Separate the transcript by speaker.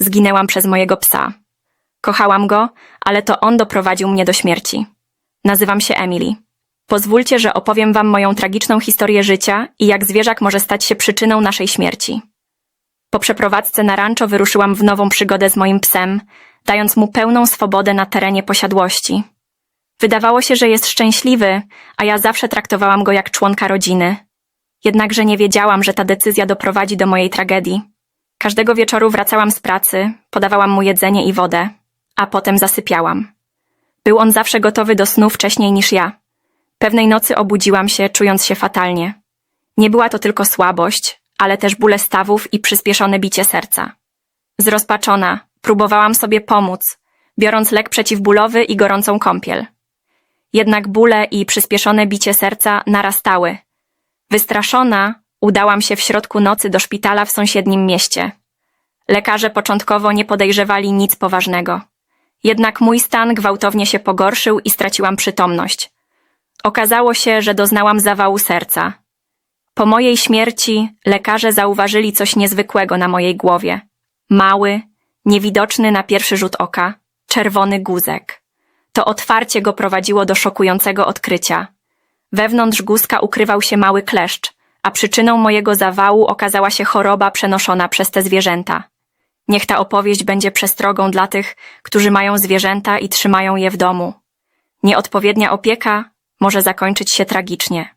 Speaker 1: Zginęłam przez mojego psa. Kochałam go, ale to on doprowadził mnie do śmierci. Nazywam się Emily. Pozwólcie, że opowiem wam moją tragiczną historię życia i jak zwierzak może stać się przyczyną naszej śmierci. Po przeprowadzce na rancho wyruszyłam w nową przygodę z moim psem, dając mu pełną swobodę na terenie posiadłości. Wydawało się, że jest szczęśliwy, a ja zawsze traktowałam go jak członka rodziny. Jednakże nie wiedziałam, że ta decyzja doprowadzi do mojej tragedii. Każdego wieczoru wracałam z pracy, podawałam mu jedzenie i wodę, a potem zasypiałam. Był on zawsze gotowy do snu wcześniej niż ja. Pewnej nocy obudziłam się, czując się fatalnie. Nie była to tylko słabość, ale też bóle stawów i przyspieszone bicie serca. Zrozpaczona, próbowałam sobie pomóc, biorąc lek przeciwbólowy i gorącą kąpiel. Jednak bóle i przyspieszone bicie serca narastały. Wystraszona, udałam się w środku nocy do szpitala w sąsiednim mieście. Lekarze początkowo nie podejrzewali nic poważnego. Jednak mój stan gwałtownie się pogorszył i straciłam przytomność. Okazało się, że doznałam zawału serca. Po mojej śmierci lekarze zauważyli coś niezwykłego na mojej głowie. Mały, niewidoczny na pierwszy rzut oka, czerwony guzek. To otwarcie go prowadziło do szokującego odkrycia. Wewnątrz guzka ukrywał się mały kleszcz, a przyczyną mojego zawału okazała się choroba przenoszona przez te zwierzęta. Niech ta opowieść będzie przestrogą dla tych, którzy mają zwierzęta i trzymają je w domu. Nieodpowiednia opieka może zakończyć się tragicznie.